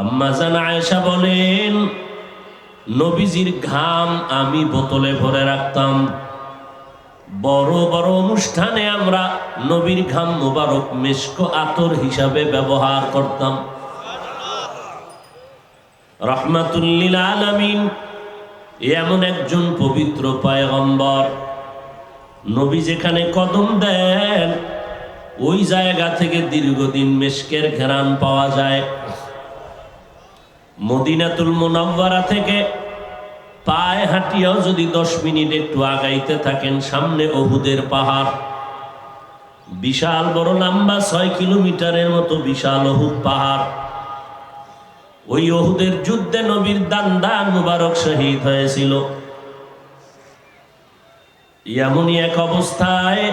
আম্মা জান আয়েশা বলেন, নবীজির ঘাম আমি বোতলে ভরে রাখতাম। বড় বড় অনুষ্ঠানে আমরা নবীর ঘাম মোবারক মেশক আতর হিসাবে ব্যবহার করতাম। রহমাতুল্লিল আলামিন এমন একজন পবিত্র পায়গম্বর। নবী যেখানে কদম দেন, ওই জায়গা থেকে দীর্ঘদিন মেশকের ঘেরান পাওয়া যায়। মদিনাতুল মুনাওয়ারা থেকে পায়ে হাঁটিয়াও যদি দশ মিনিট একটু আগাইতে থাকেন, সামনে অহুদের পাহাড়। বিশাল বড় লম্বা ছয় কিলোমিটারের মতো বিশাল অহুদ পাহাড়। ওই অহুদের যুদ্ধে নবীর দান দান মুবারক শহীদ হয়েছিল। এমনই এক অবস্থায়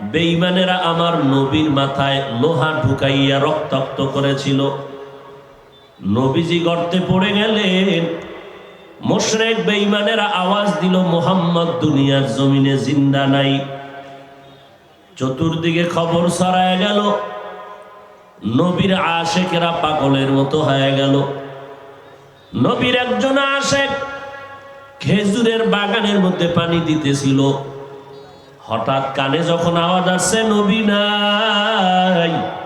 বেইমানেরা আমার নবীর মাথায় লোহা ঢুকাইয়া রক্তাক্ত করেছিল। নবীজি গর্তে পড়ে গেলেন। মোশরেক বেইমানেরা আওয়াজ দিল, মোহাম্মদ দুনিয়ার জমিনে জিন্দা নাই। চতুর্দিকে খবর ছড়ায় গেল, নবীর আশেকেরা পাগলের মতো হয়ে গেল। নবীর একজন আশেক খেজুরের বাগানের মধ্যে পানি দিতেছিল। হঠাৎ কানে যখন আওয়াজ আসছে, নবী নাই।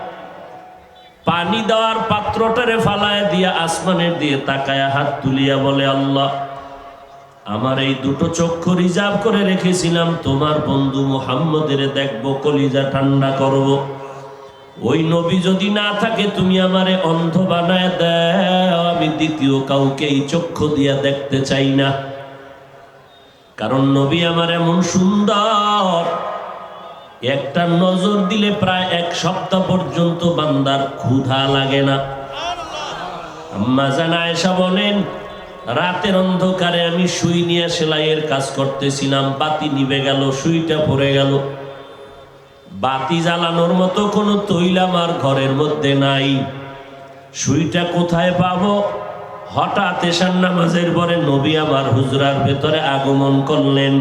পানি দেওয়ার পাত্রটারে ফালায় দিয়া আসমানের দিয়ে তাকায়া হাত তুলিয়া বলে, আল্লাহ, আমার এই দুটো চক্ষু রিজার্ভ করে রেখেছিলাম। তোমার বন্ধু মুহাম্মদের দেখব, কলিজা ঠান্ডা করব। ওই নবী যদি না থাকে, তুমি আমারে অন্ধ বানায় দাও। আমি দ্বিতীয় কাউকে এই চক্ষু দিয়া দেখতে চাই না। কারণ নবী আমার এমন সুন্দর একটা নজর দিলে প্রায় এক সপ্তাহ পর্যন্ত বান্দার ক্ষুধা লাগে না। আম্মা বলেন, রাতের অন্ধকারে আমি সুই নিয়ে সেলাইয়ের কাজ করতেছিলাম, বাতি নিভে গেল, সুইটা পড়ে গেল। বাতি জ্বালানোর মতো কোনো তৈল আমার ঘরের মধ্যে নাই। সুইটা কোথায় পাবো? হঠাৎ এসার নামাজের পরে নবী আমার হুজরার ভেতরে আগমন করলেন।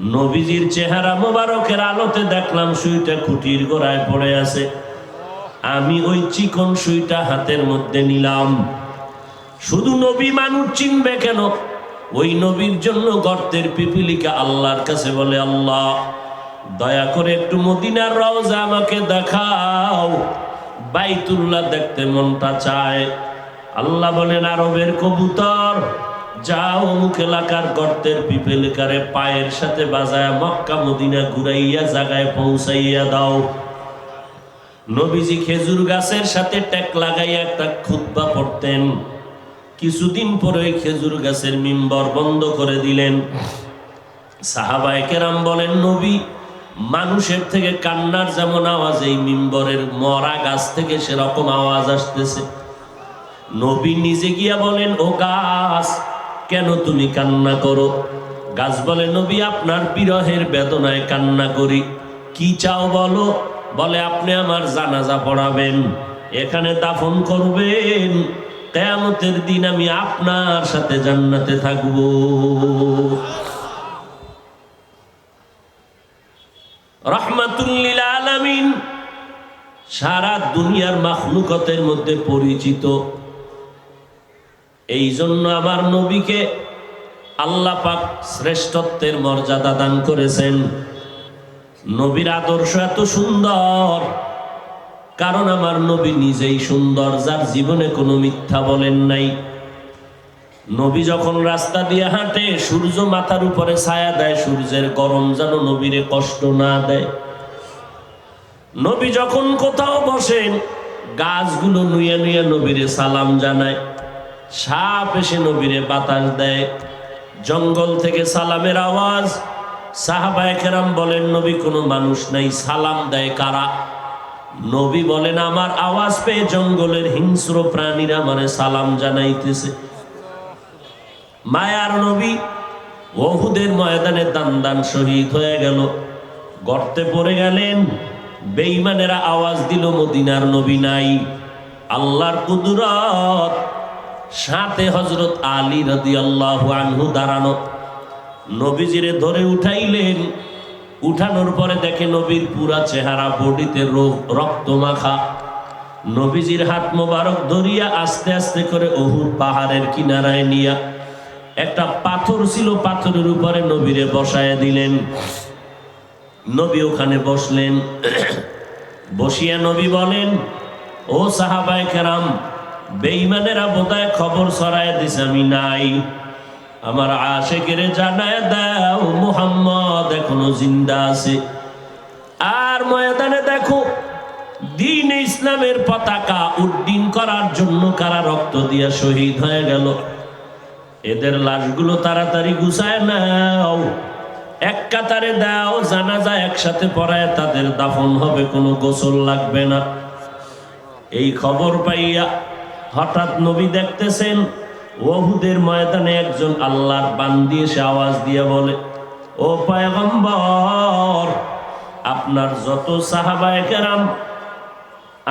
নবীজির চেহারা মোবারকের আলোতে দেখলাম সুইটা খুঁটির গোড়ায় পড়ে আছে। আমি ওই চিকন সুইটা হাতের মধ্যে নিলাম। শুধু নবী মানুষ চিনবে কেন? ওই নবীর জন্য গর্তের পিপিলিকা আল্লাহর কাছে বলে, আল্লাহ, দয়া করে একটু মদিনার রওজা আমাকে দেখাও। বাইতুল্লাহ দেখতে মনটা চায়। আল্লাহ বলেন, আরবের কবুতর যাও অমুক এলাকার গর্তের পিপেলিকারে পায়ের সাথে বাজায় মক্কা মদিনা ঘুরাইয়া জায়গায় পৌঁছাইয়া দাও। নবীজি খেজুর গাছের সাথে ট্যাক লাগাইয়া একটা খুতবা পড়তেন। কিছুদিন পরে খেজুর গাছের মিম্বর বন্ধ করে দিলেন। সাহাবায় কেরাম বলেন, নবী, মানুষের থেকে কান্নার যেমন আওয়াজ, এই মিম্বরের মরা গাছ থেকে সেরকম আওয়াজ আসতেছে। নবী নিজে গিয়া বলেন, ও গাছ কেন তুমি কান্না করো? গাছ বলে, নবী, আপনার বিরহের বেদনায় কান্না করি। কি চাও বলো? বলে, আপনি আমার জানাজা পড়াবেন, এখানে দাফন করবেন। কেয়ামতের দিন আমি আপনার সাথে জান্নাতে থাকব। রহমাতুল্লিল আলামিন সারা দুনিয়ার মাখলুকতের মধ্যে পরিচিত। এই জন্য আমার নবীকে আল্লাহ পাক শ্রেষ্ঠত্বের মর্যাদা দান করেছেন। নবীর আদর্শ এত সুন্দর। কারণ আমার নবী নিজেই সুন্দর, যার জীবনে কোনো মিথ্যা বলেন নাই। নবী যখন রাস্তা দিয়ে হাঁটে, সূর্য মাথার উপরে ছায়া দেয়, সূর্যের গরম যেন নবীরে কষ্ট না দেয়। নবী যখন কোথাও বসেন, গাছগুলো নুয়ে নুয়ে নবীরে সালাম জানায়। সাপ এসে নবীরে বাতাস দেয়। জঙ্গল থেকে সালামের আওয়াজ। সাহাবায় কেরাম বলেন, নবী, কোনো মানুষ নাই, সালাম দেয় কারা? নবী বলেন, আমার আওয়াজ পেয়ে জঙ্গলের হিংস্র প্রাণীরা মানে সালাম জানাইতেছে। মায়ার নবী বহুদের ময়দানে দান দান শহীদ হয়ে গেল। গর্তে পড়ে গেলেন। বেইমানেরা আওয়াজ দিল, মদিনার নবী নাই। আল্লাহর কুদরত সাথে হজরত আলী রদি আল্লাহ আনহু দাঁড়ানো। নবীজিরে ধরে উঠাইলেন। উঠানোর পরে দেখে নবীর পুরা চেহারা বডিতে রোগ রক্ত মাখা নবীজির হাত মোবারক ধরিয়া আস্তে আস্তে করে অহুর পাহাড়ের কিনারায় নিয়া একটা পাথর ছিল পাথরের উপরে নবীরে বসায় দিলেন। নবী ওখানে বসলেন। বসিয়া নবী বলেন, ও সাহাবায় কেরাম বেইমানেরা বোধহয় খবর ছড়ায় দিছে, আমি নাই। আমার আশেকেরে জানায় দাও, মুহাম্মদ এখনও জিন্দা আছে। আর ময়দানে দেখো, দিন ইসলামের পতাকা উড্ডীন করার জন্য কারা রক্ত দিয়া শহীদ হয়ে গেল? এদের লাশগুলো তাড়াতাড়ি গুছায় নাও। এক কাতারে দাও, জানাজা একসাথে পড়ায় তাদের দাফন হবে, কোনো গোসল লাগবে না। এই খবর পাইয়া হঠাৎ নবী দেখতেছেন ওহুদের ময়দানে একজন আল্লাহর বান দিয়ে সে আওয়াজ দিয়ে বলে, ও পয়গম্বর, আপনার যত সাহাবায় কেরাম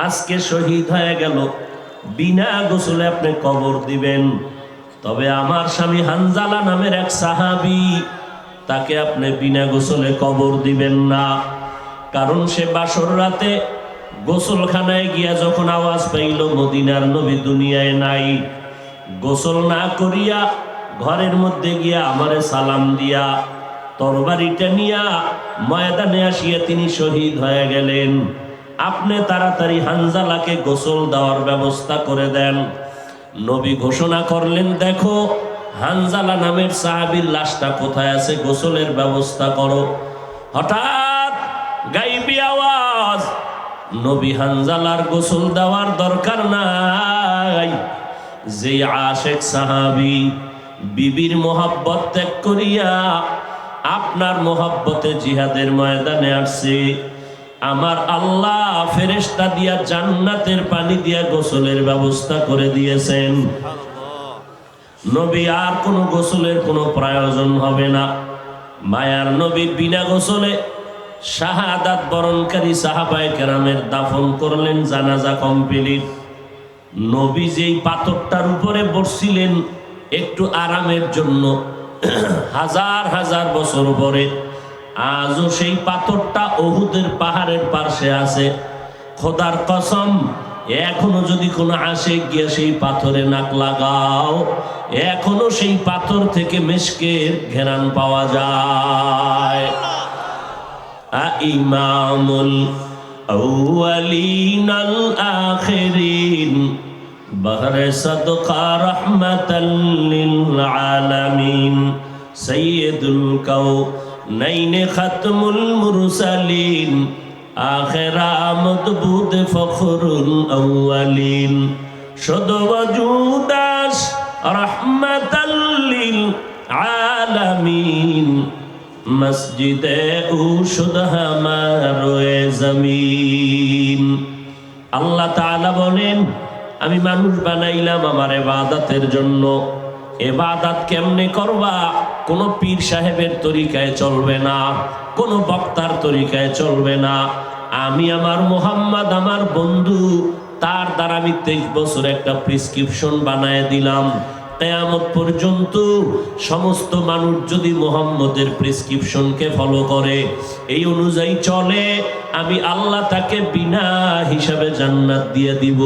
আজকে শহীদ হয়ে গেল, বিনা গোসলে আপনি কবর দিবেন। তবে আমার স্বামী হানজালা নামের এক সাহাবি, তাকে আপনি বিনা গোসলে কবর দিবেন না। কারণ সে বাসর রাতে গোসলখানায় গিয়া যখন আওয়াজ পাইল, মদিনার নবী দুনিয়ায় নাই। গোসল না করিয়া ঘরের মধ্যে গিয়া আমারে সালাম দিয়া তরবারিটা নিয়া ময়দানে আসিয়া তিনি শহীদ হয়ে গেলেন। আপনি তাড়াতাড়ি হানজালাকে গোসল দেওয়ার ব্যবস্থা করে দেন। নবী ঘোষণা করলেন, দেখো, হানজালা নামের সাহাবির লাশটা কোথায় আছে? গোসলের ব্যবস্থা করো। হঠাৎ নবী হানজালার গোসল দেওয়ার দরকার নাই। যে আশেক সাহাবি বিবির মোহাব্বত ত্যাগ করিয়া আপনার মোহাব্বতে জিহাদের ময়দানে আসছে, আমার আল্লাহ ফেরেশতা দিয়া জান্নাতের পানি দিয়া গোসলের ব্যবস্থা করে দিয়েছেন। নবী আর কোনো গোসলের কোনো প্রয়োজন হবে না। মায়ার নবী বিনা গোসলে শাহাদাত বরণকারী সাহাবায়ে কেরামের দাফন করলেন, জানাজা কমপ্লিট। নবী যেই পাথরটার উপরে বসছিলেন, একটু আরামের জন্য। হাজার হাজার বছর পরে আজও সেই পাথরটা অহুদের পাহাড়ের পাশে আছে। খোদার কসম, এখনও যদি কোনো আসে গিয়ে সেই পাথরে নাক লাগাও, এখনও সেই পাথর থেকে মেশকের ঘেরান পাওয়া যায়। إمام الأولين الآخرين بهر صدقة رحمة للعالمين سيد الكونين ختم المرسلين آخر آمد بود فخر الأولين شد وجوداش رحمة للعالمين মসজিদে ঔষধ হামারোয়ে জমিন। আল্লাহ তাআলা বলেন, আমি মানুষ বানাইলাম আমার এবাদাতের জন্য। এবাদাত কেমনে করবা? কোন পীর সাহেবের তরিকায় চলবে না, কোন বক্তার তরিকায় চলবে না। আমি আমার মোহাম্মদ, আমার বন্ধু, তার দ্বারা আমি তেইশ বছর একটা প্রেসক্রিপশন বানায় দিলাম। কেয়ামত পর্যন্ত সমস্ত মানুষ যদি মোহাম্মদের প্রেসক্রিপশনকে ফলো করে, এই অনুযায়ী চলে, আমি আল্লাহ তাকে বিনা হিসাবে জান্নাত দিয়ে দিব।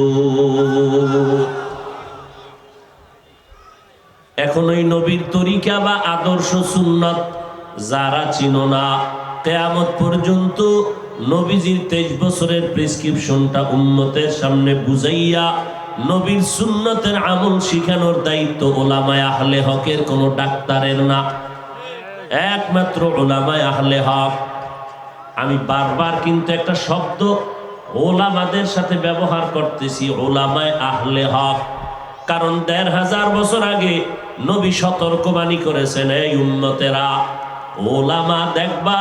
এখন ওই নবীর তরিকা বা আদর্শ সুন্নত যারা চিনো না, কেয়ামত পর্যন্ত নবীজির তেইশ বছরের প্রেসক্রিপশনটা উন্নতের সামনে বুঝাইয়া নবীর সুন্নতের আমল শিখানোর দায়িত্ব ওলামায় আহলে হকের, কোনো ডাক্তারের না। একমাত্র ওলামায় আহলে হক। আমি বারবার কিন্তু একটা শব্দ ওলামাদের সাথে ব্যবহার করতেছি, ওলামায় আহলে হক। কারণ দেড় হাজার বছর আগে নবী সতর্কবাণী করেছেন, এই উন্নতেরা ওলামা দেখবা,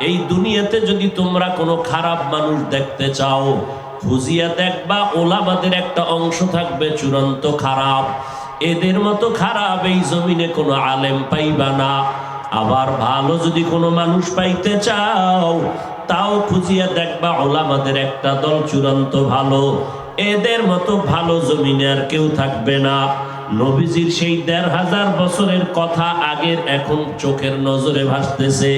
এই দুনিয়াতে যদি তোমরা কোনো খারাপ মানুষ দেখতে চাও খুঁজিয়া দেখবা ওলামাদের একটা অংশ থাকবে চূড়ান্ত খারাপ। এদের মতো খারাপ এই জমিনে কোনো আলেম পাইবা না। আবার ভালো যদি কোনো মানুষ পাইতে চাও, তাও খুঁজিয়া দেখবা ওলামাদের একটা দল চূড়ান্ত ভালো। এদের মতো ভালো জমিনে আর কেউ থাকবে না। নবীজির সেই দেড় হাজার বছরের কথা আগের এখন চোখের নজরে ভাসতেছে।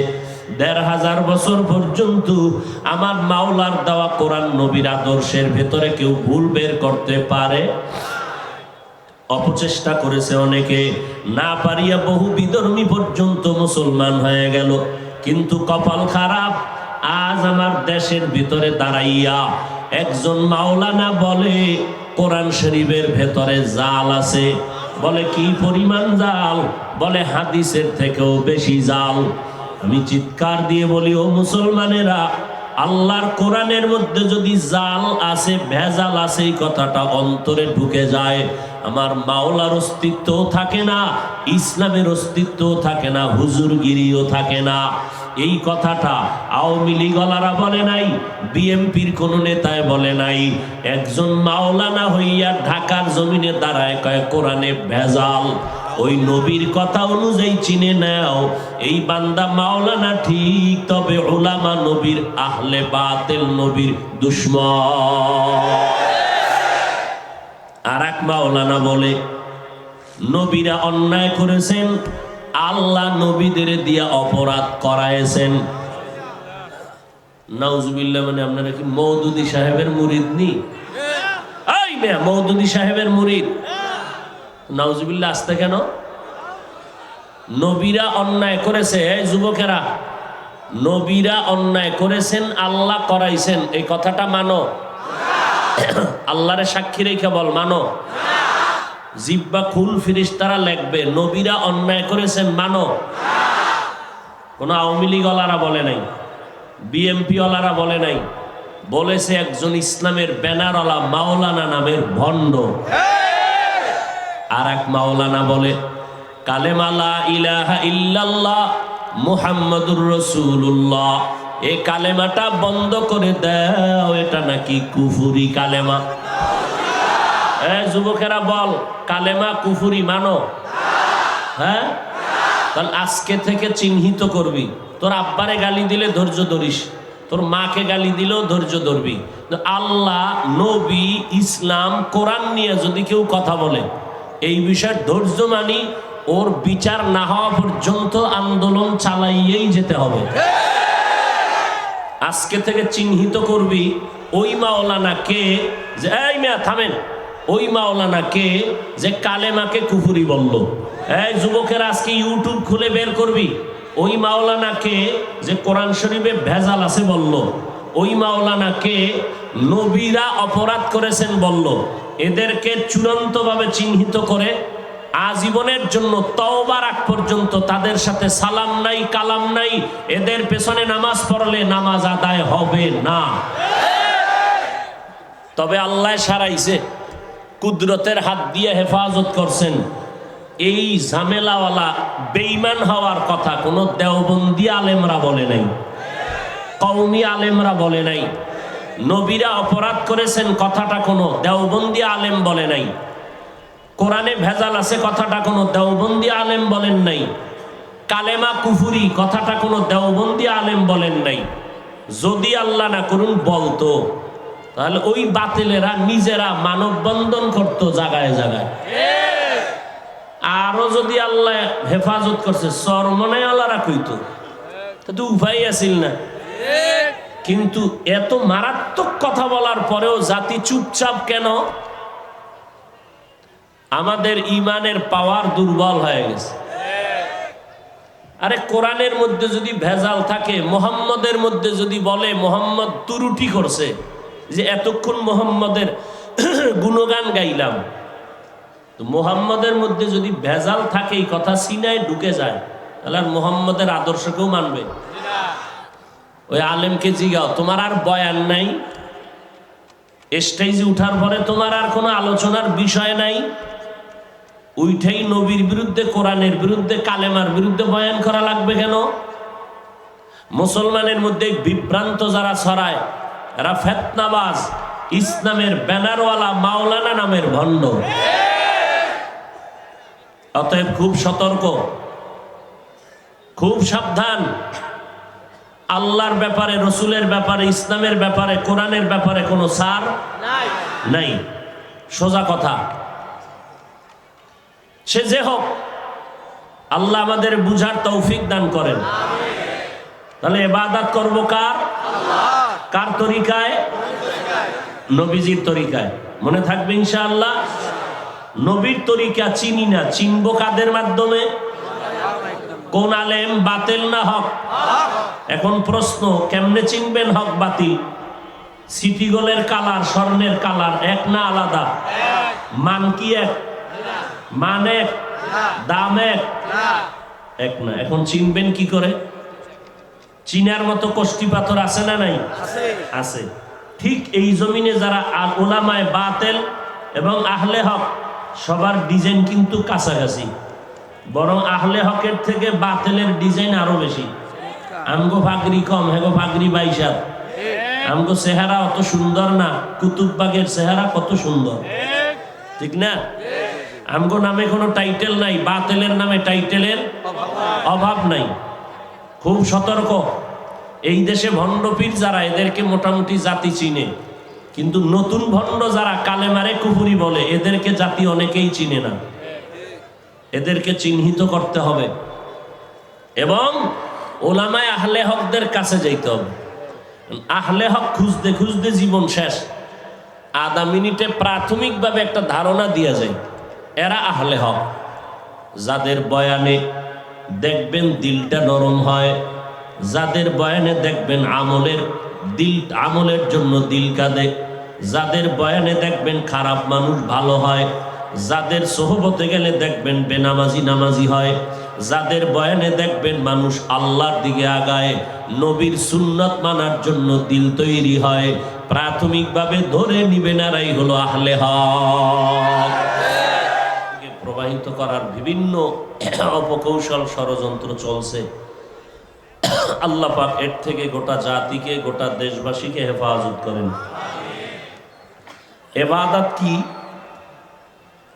দেড় হাজার বছর পর্যন্ত আমার মাওলার দেওয়া কোরআন নবীর আদর্শের ভেতরে কেউ ভুল বের করতে পারে? অপচেষ্টা করেছে অনেকে। না পারিয়া বহু বিধর্মী পর্যন্ত মুসলমান হয়ে গেল। কিন্তু কপাল খারাপ। আজ আমার দেশের ভিতরে দাঁড়াইয়া একজন মাওলানা বলে, কোরআন শরীফের ভেতরে জাল আছে। বলে, কি পরিমাণ জাল? বলে, হাদিসের থেকেও বেশি জাল। আমি চিৎকার দিয়ে বলি, ও মুসলমানেরা, আল্লাহর কোরআনের মধ্যে যদি জাল আছে ভেজাল আছে এই কথাটা অন্তরে ঢুকে যায়। আমার মাওলার অস্তিত্বও থাকে না, ইসলামের অস্তিত্বও থাকে না, হুজুরগিরিও থাকে না। এই কথাটা আওয়ামী লীগলারা বলে নাই, বিএমপির কোন নেতায় বলে নাই। একজন মাওলানা হইয়া ঢাকার জমিনে দাঁড়ায় কয়, কোরআনে ভেজাল। ওই নবীর কথা অনুযায়ী চিনে নাও। এই বান্দা মাওলানা ঠিক, তবে ওলামা নবীর, আহলে বাতেল নবীর দুশ্মন। আর এক মাওলানা বলে, নবীরা অন্যায় করেছেন, আল্লাহ নবীদের দিয়া অপরাধ করায়েছেন। নাউজুবিল্লাহ মানে আপনারা কি মৌদুদি সাহেবের মুরিদ নি? এই মৌদুদি সাহেবের মুরিদ। নাউজুবিল্লাহ, আসতে কেন? নবীরা অন্যায় করেছে যুবকেরা। নবীরা অন্যায় করেছেন, আল্লাহ করাইছেন। এই কথাটা মানো। আল্লাহরে সাক্ষী রেখে বল, মানো। জিব্বা খুল ফিরিস তারা লেখবে, নবীরা অন্যায় করেছেন, মানো। কোন আওয়ামী লীগওয়ালারা বলে নাই বিএমপি ওয়ালারা বলে নাই, বলেছে একজন ইসলামের ব্যানারওয়ালা মাওলানা নামের ভণ্ড। আর এক মাওলানা বলে কালেমালা ইলাহা ইল্লাল্লাহ মুহাম্মাদুর রসুল্লাহ এ কালেমাটা বন্ধ করে দাও, এটা নাকি কুফুরি কালেমা। যুবকেরা বল, কালেমা কুফুরি মানো? হ্যাঁ? তাহলে আজকে থেকে চিহ্নিত করবি। তোর আব্বারে গালি দিলে ধৈর্য ধরিস, তোর মাকে গালি দিলেও ধৈর্য ধরবি। আল্লাহ, নবী, ইসলাম, কোরআন নিয়ে যদি কেউ কথা বলে এই বিষয়ে ধৈর্য মানি, ওর বিচার না হওয়া পর্যন্ত আন্দোলন চালাইয়েই যেতে হবে। আজকে থেকে চিহ্নিত করবি, ওই মাওলানা কে যে, এই মেয়া, থামেন। ওই মাওলানা কে যে কালেমাকে কুফুরি বলল। এই যুবকের আজকে ইউটিউব খুলে বের করবি। ওই মাওলানা কে যে কোরআন শরীফে ভেজাল আছে বলল। ওই মাওলানা কে নবীরা অপরাধ করেছেন বলল। এদেরকে চূড়ান্তভাবে চিহ্নিত করে আজীবনের জন্য তওবার আগ পর্যন্ত তাদের সাথে সালাম নাই, কালাম নাই। এদের পেছনে নামাজ পড়লে নামাজ আদায় হবে না। তবে আল্লাহ সারাইছে, কুদরতের হাত দিয়ে হেফাজত করছেন। এই ঝামেলাওয়ালা বেইমান হওয়ার কথা কোনো দেওবন্দি আলেমরা বলে নাই কৌমি আলেমরা বলে নাই। নবীরা অপরাধ করেছেন, কথাটা কোনো দেওবন্দি আলেম বলে নাই। কোরআনে ভেজাল আছে, কথাটা কোনো দেওবন্দি আলেম বলেন নাই। কালেমা কুফুরি, কথাটা কোনো দেওবন্দি আলেম বলেন নাই। যদি আল্লাহ না করুন, বলতো। তাহলে ওই বাতিলেরা নিজেরা মানববন্ধন করতো জায়গায় জায়গায়। আরও যদি আল্লাহ হেফাজত করছে চরমনে আল্লাহরা কইতো। তা উপায় আছিল না। কিন্তু এত মারাত্মক কথা বলার পরেও জাতি চুপচাপ কেন? আমাদের ইমানের পাওয়ার দুর্বল হয়ে গেছে। আরে কোরআনের মধ্যে যদি ভেজাল থাকে, মোহাম্মদের মধ্যে যদি বলে, মোহাম্মদ তুরুটি করছে, যে এতক্ষণ মোহাম্মদের গুণগান গাইলাম। তো মোহাম্মদের মধ্যে যদি ভেজাল থাকে, এই কথা সিনায় ঢুকে যায়, তাহলে আর মোহাম্মদের আদর্শকেও মানবে। ওই আলেমকে জিগাও, তোমার আর বয়ান নাই। স্টেজে উঠার পরে তোমার আর কোনো আলোচনার বিষয় নাই। উইঠাই নবীর বিরুদ্ধে, কোরআনের বিরুদ্ধে, কালেমার বিরুদ্ধে বয়ান করা লাগবে কেন? মুসলমানের মধ্যে বিভ্রান্ত যারা ছড়ায়, এরা ফেতনাবাজ। ইসলামের ব্যানারওয়ালা মাওলানা নামের ভণ্ড। অতএব খুব সতর্ক, খুব সাবধান। আল্লাহর ব্যাপারে রসুলের ব্যাপারে ইসলামের ব্যাপারে কোরআনের ব্যাপারে কোনো সার নাই। সোজা কথা। সে যে হোক আল্লাহ আমাদের বুঝার তৌফিক দান করেন। তাহলে এবাদাত করব কার? কার তরিকায়? নবীজির তরিকায়। মনে থাকবে ইনশাআল্লাহ? নবীর তরিকা চিনি না। চিনবো কাদের মাধ্যমে? কোন আলেম বাতিল না হক? এখন প্রশ্ন, কেমনে চিনবেন হক বাতিল? সিটি গোলের কালার, স্বর্ণের কালার এক না আলাদা? মান কি এক? মান এক? দাম এক? এক না। এখন চিনবেন কি করে? চীনার মতো কষ্টি পাথর আছে না নাই? আছে। ঠিক এই জমিনে যারা ওলামায় বাতেল এবং আহলে হক, সবার ডিজাইন কিন্তু কাছাকাছি। বরং আহলে হকের থেকে বাতেলের ডিজাইন আরও বেশি। আমগো ফাগরি কম, হেগো ফাগরি বাইশাত আমগো চেহারা অত সুন্দর না কুতুববাগের চেহারা কত সুন্দর। ঠিক না? আমগো নামে কোনো টাইটেল নাই, বাতেলের নামে টাইটেলের অভাব নাই। খুব সতর্ক। এই দেশে ভণ্ডপীর যারা, এদেরকে মোটামুটি জাতি চিনে। কিন্তু নতুন ভণ্ড যারা, কালেমারে কুপুরি বলে, এদেরকে জাতি অনেকেই চিনে না। এদেরকে চিহ্নিত করতে হবে। এবং ওলামায় আহলে হকদের কাছে যাইতে হবে। আহলে হক খুঁজতে খুঁজতে জীবন শেষ। আধা মিনিটে প্রাথমিকভাবে একটা ধারণা দিয়া যায়, এরা আহলে হক। যাদের বয়ানে দেখবেন দিলটা নরম হয়, যাদের বয়ানে দেখবেন আমলের দিল, আমলের জন্য দিল কাঁদে, যাদের বয়ানে দেখবেন খারাপ মানুষ ভালো হয় যাদের সোহবতে গেলে দেখবেন বেনামাজি নামাজি হয়, যাদের বয়ানে দেখবেন মানুষ আল্লাহর দিকে আগায়, নবীর সুন্নত মানার জন্য দিল তৈরি হয়, প্রাথমিকভাবে ধরে নিবেন আরাই হলো আহলে হক। প্রবাহিত করার বিভিন্ন অপকৌশল ষড়যন্ত্র চলছে। আল্লাহ পাক এর থেকে গোটা জাতিকে, গোটা দেশবাসীকে হেফাজত করেন। এবাদাত কি?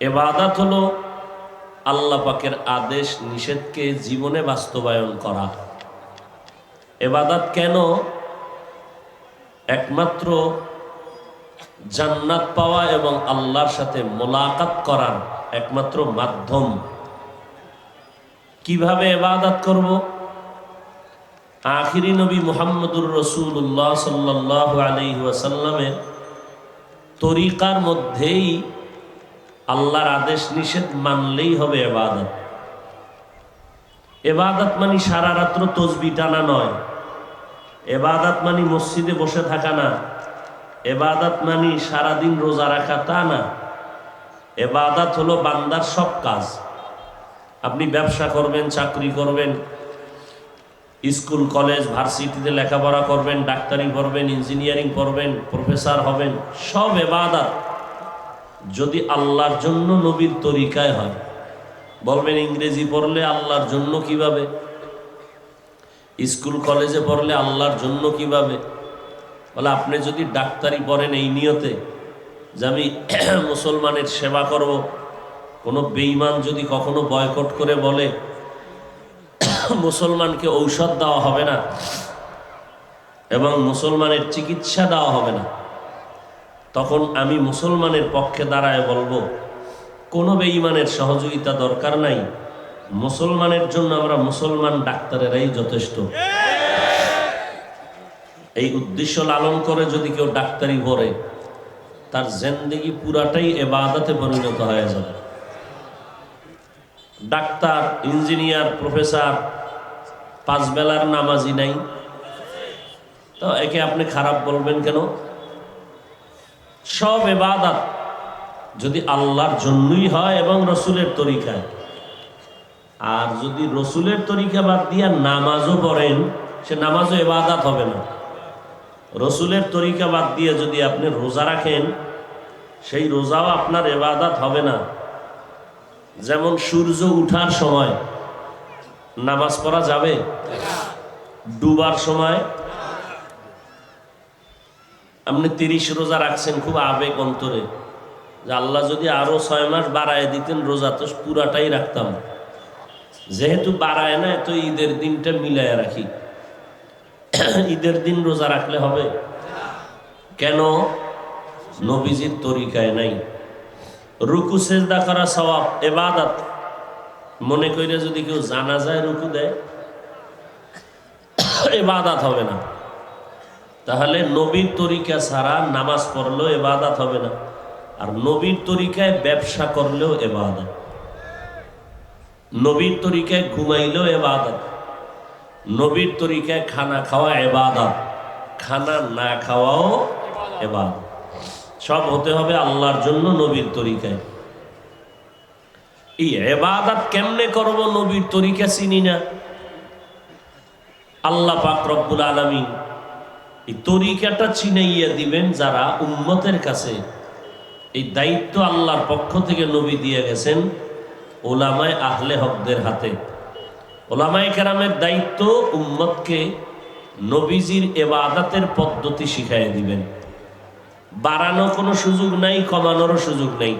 এবাদাত হলো আল্লাহ পাকের আদেশ নিষেধকে জীবনে বাস্তবায়ন করা। এবাদাত কেন? একমাত্র জান্নাত পাওয়া এবং আল্লাহর সাথে মোলাকাত করার একমাত্র মাধ্যম। কীভাবে এবাদাত করব? আখিরি নবী মুহাম্মদুর রসুল্লাহ সাল্লাহ আলহি ওয়াসাল্লামের তরিকার মধ্যেই আল্লাহর আদেশ নিষেধ মানলেই হবে এবাদত। এবাদত মানে সারা রাত্র তসবি টানা নয়। এবাদত মানি মসজিদে বসে থাকা না। এবাদত মানি সারাদিন রোজা রাখা তা না। এবাদত হলো বান্দার সব কাজ। আপনি ব্যবসা করবেন, চাকরি করবেন, স্কুল, কলেজ, ভার্সিটিতে লেখাপড়া করবেন, ডাক্তারি পড়বেন, ইঞ্জিনিয়ারিং পড়বেন, প্রফেসর হবেন, সব এবাদত। যদি আল্লাহর জন্য নবীর তরিকায় হয়। বলবেন ইংরেজি পড়লে আল্লাহর জন্য কীভাবে? স্কুল, কলেজে পড়লে আল্লাহর জন্য কীভাবে? বলে, আপনি যদি ডাক্তারি পড়েন এই নিয়তে যে আমি মুসলমানের সেবা করব, কোনো বেইমান যদি কখনো বয়কট করে বলে, মুসলমানকে ঔষধ দেওয়া হবে না এবং মুসলমানের চিকিৎসা দেওয়া হবে না তখন আমি মুসলমানের পক্ষে দাঁড়ায় বলব, কোনো বেঈমানের সহযোগিতা দরকার নাই। মুসলমানের জন্য আমরা মুসলমান ডাক্তারেরাই যথেষ্ট। এই উদ্দেশ্য লালন করে যদি কেউ ডাক্তারি পড়ে তার জেন্দেগি পুরাটাই এবাদাতে পরিণত হয়ে যাবে। ডাক্তার, ইঞ্জিনিয়ার, প্রফেসর পাঁচ বেলার নামাজি নাই। তো একে আপনি খারাপ বলবেন কেন? সব এবাদাত যদি আল্লাহর জন্যই হয় এবং রসুলের তরিকায়। আর যদি রসুলের তরিকা বাদ দিয়া নামাজও পড়েন, সে নামাজও এবাদাত হবে না। রসুলের তরিকা বাদ দিয়ে যদি আপনি রোজা রাখেন, সেই রোজাও আপনার এবাদাত হবে না। যেমন সূর্য উঠার সময় নামাজ পড়া যাবে, ডুবার সময় আপনি তিরিশ রোজা রাখছেন খুব আবেগ অন্তরে। যে আল্লাহ যদি আরও ছয় মাস বাড়ায় দিতেন, রোজা তো পুরাটাই রাখতাম। যেহেতু বাড়ায় না, তো ঈদের দিনটা মিলায় রাখি। ঈদের দিন রোজা রাখলে হবে? কেন? নবীজির তরিকায় নাই। রুকু, সেজদা করা, সওয়াব এবাদত মনে কইরে যদি কেউ জানা যায় রুকু দেয় এবাদাত হবে না। তাহলে নবীর তরিকা ছাড়া নামাজ পড়লেও এবাদাত হবে না। আর নবীর তরিকায় ব্যবসা করলেও এবাদত। নবীর তরিকায় ঘুমাইলেও এবাদত। নবীর তরিকায় খানা খাওয়া এবাদত। খানা না খাওয়াও এবাদত। সব হতে হবে আল্লাহর জন্য নবীর তরিকায়। এই এবাদত কেমনে করব নবীর তরিকা চিনি না। আল্লাহ পাক রব্বুল আলমী এই তরিকাটা চিনাইয়া দিবেন যারা উম্মতের কাছে। এই দায়িত্ব আল্লাহর পক্ষ থেকে নবী দিয়ে গেছেন ওলামায় আহলে হকদের হাতে। ওলামায় কেরামের দায়িত্ব উম্মতকে নবীজির এবাদাতের পদ্ধতি শিখাইয়া দিবেন। বাড়ানো কোনো সুযোগ নাই, কমানোরও সুযোগ নেই।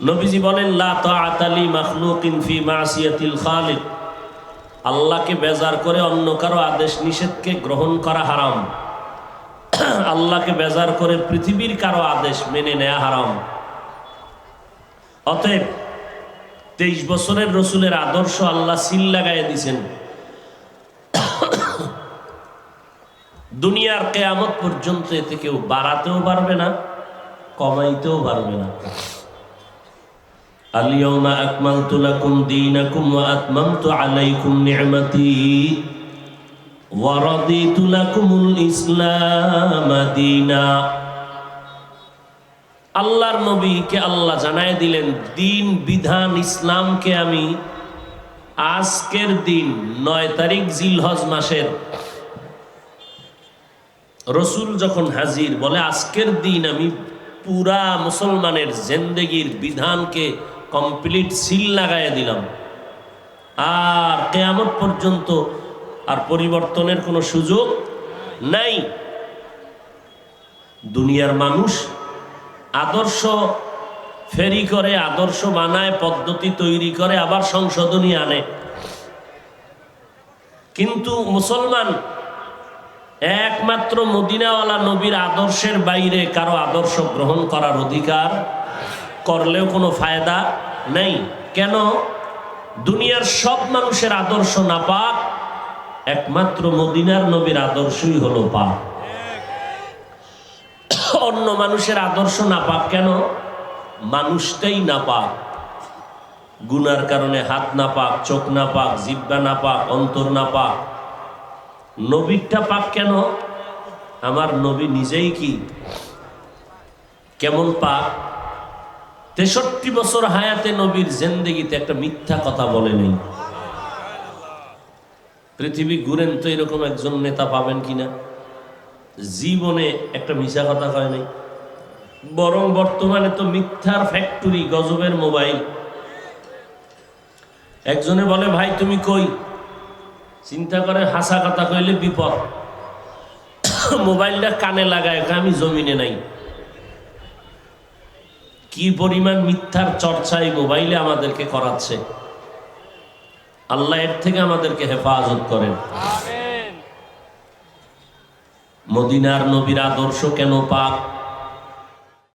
নবীজি বলেন, লা তাআতালি মাখলুকিন ফি মাসিয়াতিল খালিক। আল্লাহকে বেজার করে অন্য কারও আদেশ নিষেধকে গ্রহণ করা হারাম। আল্লাহকে বেজার করে পৃথিবীর কারও আদেশ মেনে নেয়া হারাম। অতএব তেইশ বছরের রসুলের আদর্শ আল্লাহ সিল লাগাই দিছেন। দুনিয়ার কেয়ামত পর্যন্ত এতে কেউ বাড়াতেও পারবে না, কমাইতেও পারবে না। اليوم أكملت لكم دينكم وأتممت عليكم نعمتي ورضيت لكم الإسلام دينا আল্লাহর নবীকে আল্লাহ জানায় দিলেন দিন বিধান ইসলামকে আমি আজকের দিন নয় তারিখ জিলহজ মাসের রসুল যখন হাজির বলে আজকের দিন আমি পুরা মুসলমানের জেন্দেগির বিধানকে কমপ্লিট সিল লাগাইয়া দিলাম। আর কেয়ামত পর্যন্ত আর পরিবর্তনের কোনো সুযোগ নাই। দুনিয়ার মানুষ আদর্শ ফেরি করে, আদর্শ বানায়, পদ্ধতি তৈরি করে, আবার সংশোধনী আনে। কিন্তু মুসলমান একমাত্র মদিনাওয়ালা নবীর আদর্শের বাইরে কারও আদর্শ গ্রহণ করার অধিকার করলেও কোনো ফায়দা নেই। কেন? দুনিয়ার সব মানুষের আদর্শ না পাক একমাত্র মদিনার নবীর আদর্শই হলো পাক অন্য মানুষের আদর্শ না পাক কেন? মানুষটাই না পাক গুনার কারণে হাত না পাক চোখ না পাক জিব্বা না পাক অন্তর না পাক নবীরটা পাক কেন? আমার নবী নিজেই কি? কেমন পাক? তেষট্টি বছর হায়াতে নবীর জেন্দেগিতে একটা মিথ্যা কথা বলে নেই। পৃথিবী ঘুরেন তো এরকম একজন নেতা পাবেন কিনা? জীবনে একটা মিশা কথা কয় নাই। বরং বর্তমানে তো মিথ্যার ফ্যাক্টরি গজবের মোবাইল একজনে বলে, ভাই, তুমি কই? চিন্তা করে হাসা কথা কইলে বিপদ। মোবাইলটা কানে লাগায় আমি জমিনে নাই। কি পরিমাণ মিথ্যার চর্চা এই মোবাইলে আমাদেরকে করাচ্ছে? আল্লাহ এর থেকে আমাদেরকে হেফাজত করেন। মদিনার নবীর আদর্শ কেন পাক